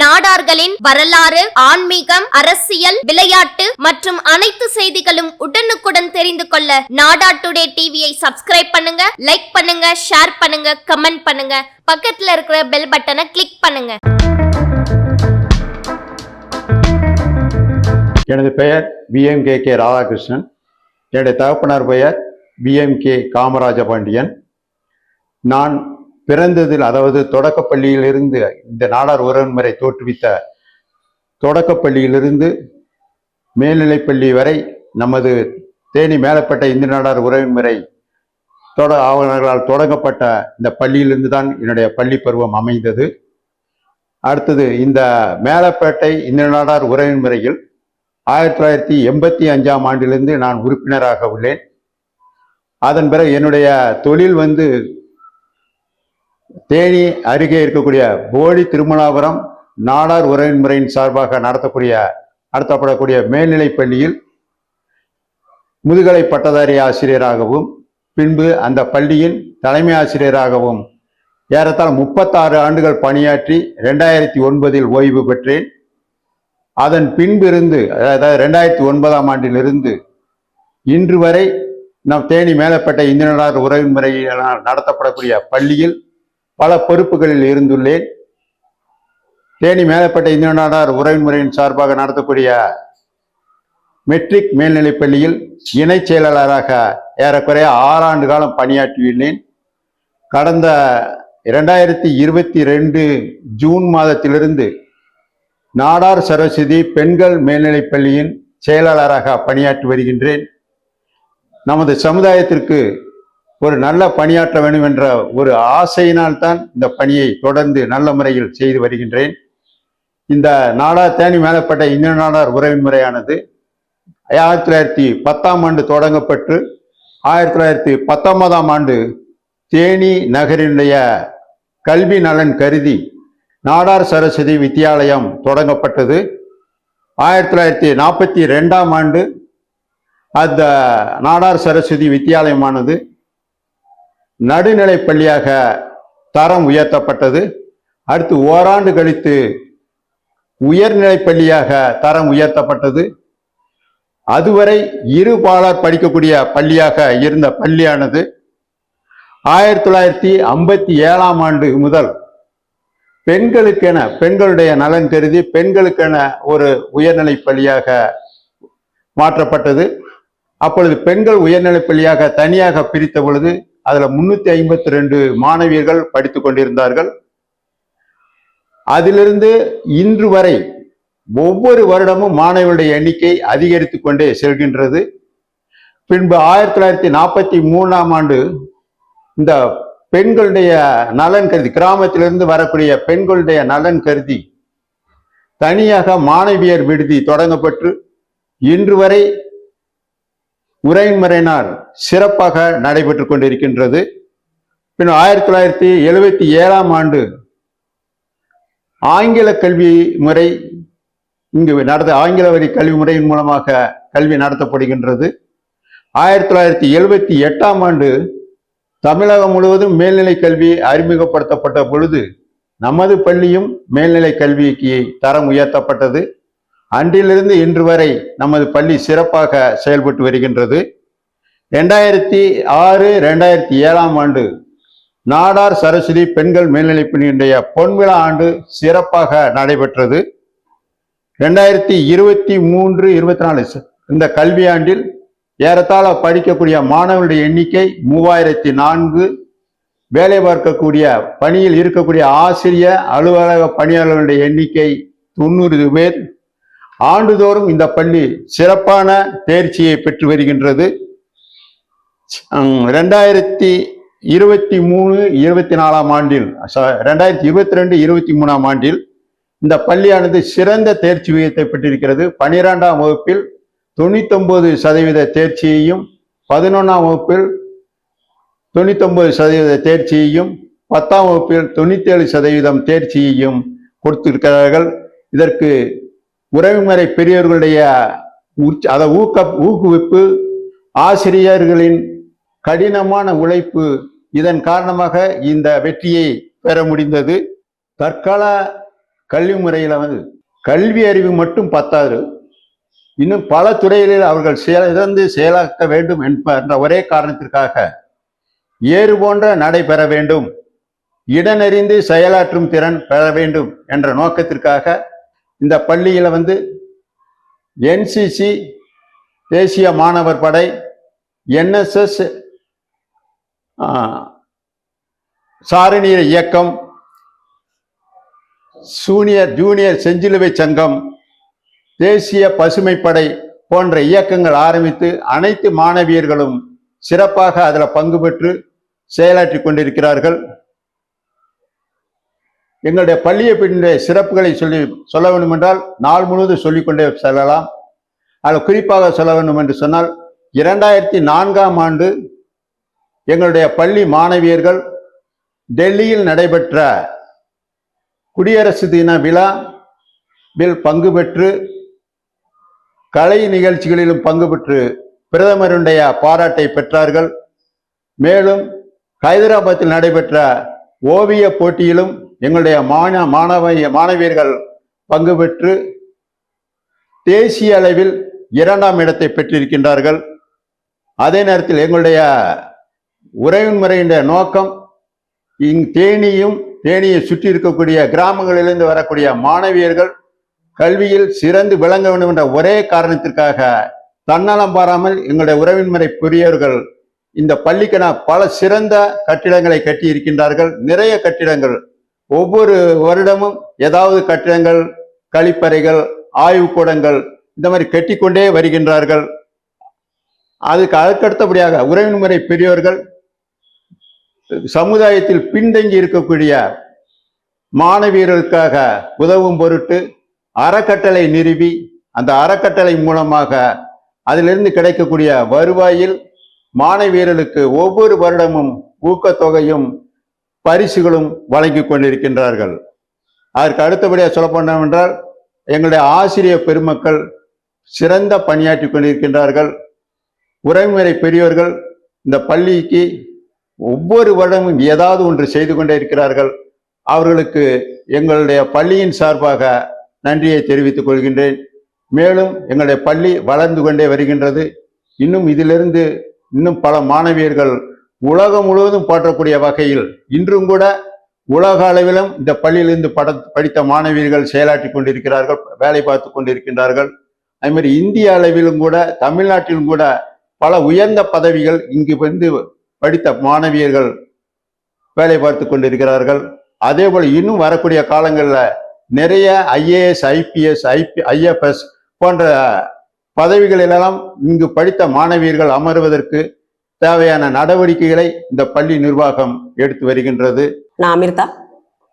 நாடார்களின் வரலாறு ஆன்மீகம் அரசியல் விளையாட்டு மற்றும் அனைத்து செய்திகளும் உடனுக்குடன் தெரிந்து கொள்ள நாடா டுடே டிவியை சப்ஸ்கிரைப் பண்ணுங்க லைக் பண்ணுங்க ஷேர் பண்ணுங்க கமெண்ட் பண்ணுங்க. பக்கத்துல இருக்கிற பெல் பட்டனை கிளிக் பண்ணுங்க. எனது பெயர் பிஎம்கே கே ராதாகிருஷ்ணன். என்னுடைய தகப்பனார் பெயர் பிஎம்கே காமராஜ பாண்டியன் நான் பிறந்ததில் அதாவது தொடக்கப்பள்ளியிலிருந்து இந்த நாடார் உறவுமுறை தோற்றுவித்த தொடக்கப்பள்ளியிலிருந்து மேல்நிலைப்பள்ளி வரை நமது தேனி மேலப்பட்ட இந்து நாடார் உறவுமுறை தொட அவர்களால் தொடங்கப்பட்ட இந்த பள்ளியிலிருந்து தான் என்னுடைய பள்ளி பருவம் அமைந்தது. அடுத்தது இந்த மேலப்பேட்டை இந்து நாடார் உறவின் முறையில் ஆயிரத்தி தொள்ளாயிரத்தி எண்பத்தி அஞ்சாம் ஆண்டிலிருந்து நான் உறுப்பினராக உள்ளேன். அதன் பிறகு என்னுடைய தொழில் வந்து தேனி அருகே இருக்கக்கூடிய போடி திருமலாபுரம் நாடார் உறவின்முறையின் சார்பாக நடத்தக்கூடிய நடத்தப்படக்கூடிய மேல்நிலைப் பள்ளியில் முதுகலை பட்டதாரி ஆசிரியராகவும் பின்பு அந்த பள்ளியின் தலைமை ஆசிரியராகவும் ஏறத்தாழ முப்பத்தாறு ஆண்டுகள் பணியாற்றி ரெண்டாயிரத்தி ஒன்பதில் ஓய்வு பெற்றேன். அதன் பின்பிருந்து அதாவது ரெண்டாயிரத்தி ஒன்பதாம் ஆண்டிலிருந்து இன்று வரை நம் தேனி மேலப்பட்ட இந்தியனார் உறவு முறையினால் நடத்தப்படக்கூடிய பள்ளியில் பல பொறுப்புகளில் இருந்துள்ளேன். தேனி மேலப்பட்ட இந்தியனார் நாடார் முறையின் சார்பாக நடத்தக்கூடிய மெட்ரிக் மேல்நிலைப் பள்ளியில் இணைச் செயலாளராக ஏறக்குறைய ஆறாண்டு காலம் பணியாற்றியுள்ளேன். கடந்த இரண்டாயிரத்தி இருபத்தி ரெண்டு ஜூன் மாதத்திலிருந்து நாடார் சரஸ்வதி பெண்கள் மேல்நிலைப் பள்ளியின் செயலாளராக பணியாற்றி வருகின்றேன். நமது சமுதாயத்திற்கு ஒரு நல்ல பணியாற்ற வேண்டும் என்ற ஒரு ஆசையினால் தான் இந்த பணியை தொடர்ந்து நல்ல முறையில் செய்து வருகின்றேன். இந்த நாடார் தேனி மேலப்பட்ட இந்திய நாடார் உறவின் முறையானது ஆயிரத்தி தொள்ளாயிரத்தி பத்தாம் ஆண்டு தொடங்கப்பட்டு ஆயிரத்தி தொள்ளாயிரத்தி பத்தொன்பதாம் ஆண்டு தேனி நகரினுடைய கல்வி நலன் கருதி நாடார் சரஸ்வதி வித்தியாலயம் தொடங்கப்பட்டது. ஆயிரத்தி தொள்ளாயிரத்தி நாற்பத்தி ரெண்டாம் ஆண்டு அந்த நாடார் சரஸ்வதி வித்தியாலயமானது நடுநிலை பள்ளியாக தரம் உயர்த்தப்பட்டது. அடுத்து ஓராண்டு கழித்து உயர்நிலை பள்ளியாக தரம் உயர்த்தப்பட்டது. அதுவரை இரு பாலர் படிக்கக்கூடிய பள்ளியாக இருந்த பள்ளியானது ஆயிரத்தி தொள்ளாயிரத்தி ஐம்பத்தி ஏழாம் ஆண்டு முதல் பெண்களுக்கென பெண்களுடைய நலன் கருதி பெண்களுக்கென ஒரு உயர்நிலை பள்ளியாக மாற்றப்பட்டது. அப்பொழுது பெண்கள் உயர்நிலை பள்ளியாக தனியாக பிரித்த பொழுது அதில் முன்னூத்தி ஐம்பத்தி ரெண்டு மாணவியர்கள் படித்து கொண்டிருந்தார்கள். அதிலிருந்து இன்று வரை ஒவ்வொரு வருடமும் மாணவர்களுடைய எண்ணிக்கை அதிகரித்து கொண்டே செல்கின்றது. பின்பு ஆயிரத்தி தொள்ளாயிரத்தி நாற்பத்தி மூணாம் ஆண்டு இந்த பெண்களுடைய நலன் கருதி கிராமத்திலிருந்து வரக்கூடிய பெண்களுடைய நலன் கருதி தனியாக மாணவியர் விடுதி தொடங்கப்பட்டு இன்று வரை உரைமுறையினால் சிறப்பாக நடைபெற்று கொண்டிருக்கின்றது. பின் ஆயிரத்தி தொள்ளாயிரத்தி எழுபத்தி ஏழாம் ஆண்டு ஆங்கில கல்வி முறை இங்கு நடந்த ஆங்கில வரி கல்வி முறையின் மூலமாக கல்வி நடத்தப்படுகின்றது. ஆயிரத்தி தொள்ளாயிரத்தி எழுபத்தி எட்டாம் ஆண்டு தமிழகம் முழுவதும் மேல்நிலை கல்வி அறிமுகப்படுத்தப்பட்ட பொழுது நமது பள்ளியும் மேல்நிலை கல்விக்கு தரம் உயர்த்தப்பட்டது. அன்றிலிருந்து இன்று வரை நமது பள்ளி சிறப்பாக செயல்பட்டு வருகின்றது. ரெண்டாயிரத்தி ஆறு ரெண்டாயிரத்தி ஏழாம் ஆண்டு நாடார் சரஸ்வதி பெண்கள் மேல்நிலைப் பணியினுடைய பொன்விழா ஆண்டு சிறப்பாக நடைபெற்றது. ரெண்டாயிரத்தி இருபத்தி மூன்று இருபத்தி நாலு இந்த கல்வியாண்டில் ஏறத்தாழ படிக்கக்கூடிய மாணவர்களுடைய எண்ணிக்கை மூவாயிரத்தி நான்கு. வேலை பார்க்கக்கூடிய பணியில் இருக்கக்கூடிய ஆசிரியர் அலுவலக பணியாளர்களுடைய எண்ணிக்கை தொண்ணூறு பேர். ஆண்டுதோறும் இந்த பள்ளி சிறப்பான தேர்ச்சியை பெற்று வருகின்றது. ரெண்டாயிரத்தி இருபத்தி மூணு இருபத்தி நாலாம் ஆண்டில் ரெண்டாயிரத்தி இருபத்தி ரெண்டு இருபத்தி மூணாம் ஆண்டில் இந்த பள்ளியானது சிறந்த தேர்ச்சி விகிதத்தை பெற்றிருக்கிறது. பனிரெண்டாம் வகுப்பில் தொண்ணூத்தொன்பது சதவீத தேர்ச்சியையும் பதினொன்றாம் வகுப்பில் தொண்ணூத்தொன்பது சதவீத தேர்ச்சியையும் பத்தாம் வகுப்பில் தொண்ணூத்தேழு சதவீதம் தேர்ச்சியையும் கொடுத்திருக்கிறார்கள். இதற்கு உறவுமுறை பெரியவர்களுடைய உற்ச அதை ஊக்க ஊக்குவிப்பு ஆசிரியர்களின் கடினமான உழைப்பு இதன் காரணமாக இந்த வெற்றியை பெற முடிந்தது. தற்கால கல்வி முறையில் வந்து கல்வி அறிவு மட்டும் பத்தாது. இன்னும் பல துறைகளில் அவர்கள் சிறந்து செயலாக்க வேண்டும் என்ற ஒரே காரணத்திற்காக ஏறு போன்ற நடைபெற வேண்டும். இடனறிந்து செயலாற்றும் திறன் பெற வேண்டும் என்ற நோக்கத்திற்காக இந்த பள்ளியில் வந்து என்சிசி தேசிய மாணவர் படை என்எஸ்எஸ் சாரணியர் இயக்கம் சூனியர் ஜூனியர் செஞ்சிலுவை சங்கம் தேசிய பசுமைப்படை போன்ற இயக்கங்கள் ஆரம்பித்து அனைத்து மாணவியர்களும் சிறப்பாக அதில் பங்கு பெற்று செயலாற்றி கொண்டிருக்கிறார்கள். எங்களுடைய பள்ளியை பின்னுடைய சிறப்புகளை சொல்லி சொல்ல வேண்டும் என்றால் நாள் முழுவதும் சொல்லிக்கொண்டே செல்லலாம். அதில் குறிப்பாக சொல்ல வேண்டும் என்று சொன்னால் இரண்டாயிரத்தி நான்காம் ஆண்டு எங்களுடைய பள்ளி மாணவியர்கள் டெல்லியில் நடைபெற்ற குடியரசு தின விழா வில் பங்கு பெற்று கலை நிகழ்ச்சிகளிலும் பங்கு பெற்று பிரதமருடைய பாராட்டை பெற்றார்கள். மேலும் ஹைதராபாத்தில் நடைபெற்ற ஓவிய போட்டியிலும் எங்களுடைய மாண மாணவ மாணவியர்கள் பங்கு பெற்று தேசிய அளவில் இரண்டாம் இடத்தை பெற்றிருக்கின்றார்கள். அதே நேரத்தில் எங்களுடைய உறவின் நோக்கம் இங் தேனியும் தேனியை சுற்றி இருக்கக்கூடிய கிராமங்களிலிருந்து வரக்கூடிய மாணவியர்கள் கல்வியில் சிறந்து விளங்க வேண்டும் என்ற ஒரே காரணத்திற்காக தன்னலம் பாராமல் எங்களுடைய உறவின்முறை பெரியவர்கள் இந்த பள்ளிக்கென பல சிறந்த கட்டிடங்களை கட்டி இருக்கின்றார்கள் நிறைய கட்டிடங்கள் ஒவ்வொரு வருடமும் ஏதாவது கட்டிடங்கள் கழிப்பறைகள் ஆய்வுக்கூடங்கள் இந்த மாதிரி கட்டிக்கொண்டே வருகின்றார்கள். அதுக்கு அதுக்கடுத்தபடியாக உறவின் முறை பெரியோர்கள் சமுதாயத்தில் பின்தங்கி இருக்கக்கூடிய மாணவியர்களுக்காக உதவும் பொருட்டு அறக்கட்டளை நிறுவி அந்த அறக்கட்டளை மூலமாக அதிலிருந்து கிடைக்கக்கூடிய வருவாயில் மாணவியர்களுக்கு ஒவ்வொரு வருடமும் ஊக்கத்தொகையும் பரிசுகளும் வழங்கி கொண்டிருக்கின்றார்கள். அதற்கு அடுத்தபடியாக சொல்லப்போனோம் என்றால் எங்களுடைய ஆசிரியர் பெருமக்கள் சிறந்த பணியாற்றி கொண்டிருக்கின்றார்கள். உறவுமுறை பெரியோர்கள் இந்த பள்ளிக்கு ஒவ்வொரு வருடமும் ஏதாவது ஒன்று செய்து கொண்டே இருக்கிறார்கள். அவர்களுக்கு எங்களுடைய பள்ளியின் சார்பாக நன்றியை தெரிவித்துக் கொள்கின்றேன். மேலும் எங்களுடைய பள்ளி வளர்ந்து கொண்டே வருகின்றது. இன்னும் இதிலிருந்து இன்னும் பல மாணவியர்கள் உலகம் முழுவதும் போற்றக்கூடிய வகையில் இன்றும் கூட உலக அளவிலும் இந்த பள்ளியிலிருந்து பட படித்த மாணவியர்கள் செயலாற்றி கொண்டிருக்கிறார்கள் வேலை பார்த்து கொண்டிருக்கின்றார்கள். அதுமாதிரி இந்திய அளவிலும் கூட தமிழ்நாட்டிலும் கூட பல உயர்ந்த பதவிகள் இங்கு வந்து படித்த மாணவியர்கள் வேலை பார்த்து கொண்டிருக்கிறார்கள். அதே போல் இன்னும் வரக்கூடிய காலங்களில் நிறைய ஐஏஎஸ் ஐபிஎஸ் ஐபி ஐஎஃப்எஸ் போன்ற பதவிகளிலெல்லாம் இங்கு படித்த மாணவியர்கள் அமர்வதற்கு தேவையான நடவடிக்கைகளை இந்த பள்ளி நிர்வாகம் எடுத்து வருகின்றது. நான் அமிர்தா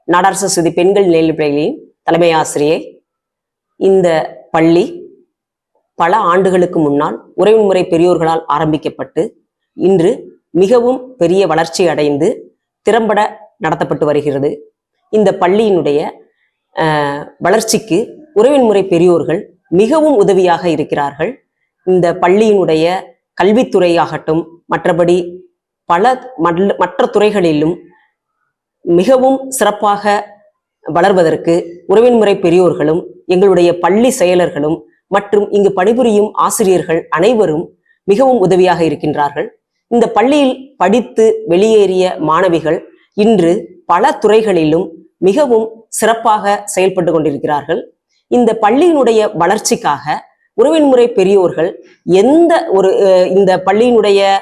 நாடாரசு சுதி பெண்கள் நிலைப்பள்ளியின் தலைமை ஆசிரியை. இந்த பள்ளி பல ஆண்டுகளுக்கு முன்னால் உறவுமுறை பெரியோர்களால் ஆரம்பிக்கப்பட்டு இன்று மிகவும் பெரிய வளர்ச்சி அடைந்து திறம்பட நடத்தப்பட்டு வருகிறது. இந்த பள்ளியினுடைய வளர்ச்சிக்கு உறவின் முறை பெரியோர்கள் மிகவும் உதவியாக இருக்கிறார்கள். இந்த பள்ளியினுடைய கல்வித்துறையாகட்டும் மற்றபடி பல மற்ற- மற்ற துறைகளிலும் மிகவும் சிறப்பாக வளர்வதற்கு உறவின் முறை பெரியோர்களும் எங்களுடைய பள்ளி செயலர்களும் மற்றும் இங்கு பணிபுரியும் ஆசிரியர்கள் அனைவரும் மிகவும் உதவியாக இருக்கின்றார்கள். இந்த பள்ளியில் படித்து வெளியேறிய மாணவிகள் இன்று பல துறைகளிலும் மிகவும் சிறப்பாக செயல்பட்டு கொண்டிருக்கிறார்கள். இந்த பள்ளியினுடைய வளர்ச்சிக்காக உறவின் முறை பெரியோர்கள் எந்த ஒரு இந்த பள்ளியினுடைய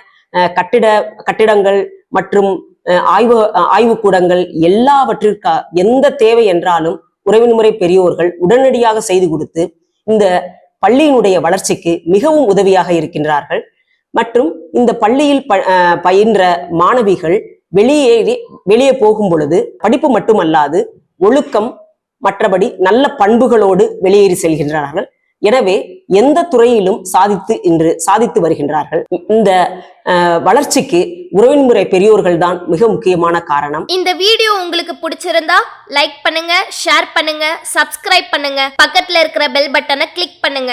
கட்டிட கட்டிடங்கள் மற்றும் ஆய்வு ஆய்வுக்கூடங்கள் எல்லாவற்றிற்கா எந்த தேவை என்றாலும் உறவின் முறை பெரியோர்கள் உடனடியாக செய்து கொடுத்து இந்த பள்ளியினுடைய வளர்ச்சிக்கு மிகவும் உதவியாக இருக்கின்றார்கள். மற்றும் இந்த பள்ளியில் ப- பயின்ற மாணவிகள் வெளியேறி வெளியே போகும் பொழுது படிப்பு மட்டுமல்லாது ஒழுக்கம் மற்றபடி நல்ல பண்புகளோடு வெளியேறி செல்கின்றார்கள். எனவே எந்த துறையிலும் சாதித்து இன்று சாதித்து வருகின்றார்கள். இந்த வளர்ச்சிக்கு உறவின் முறை பெரியோர்கள் தான் மிக முக்கியமான காரணம். இந்த வீடியோ உங்களுக்கு பிடிச்சிருந்தா லைக் பண்ணுங்க ஷேர் பண்ணுங்க சப்ஸ்கிரைப் பண்ணுங்க. பக்கத்துல இருக்கிற பெல் பட்டனை கிளிக் பண்ணுங்க.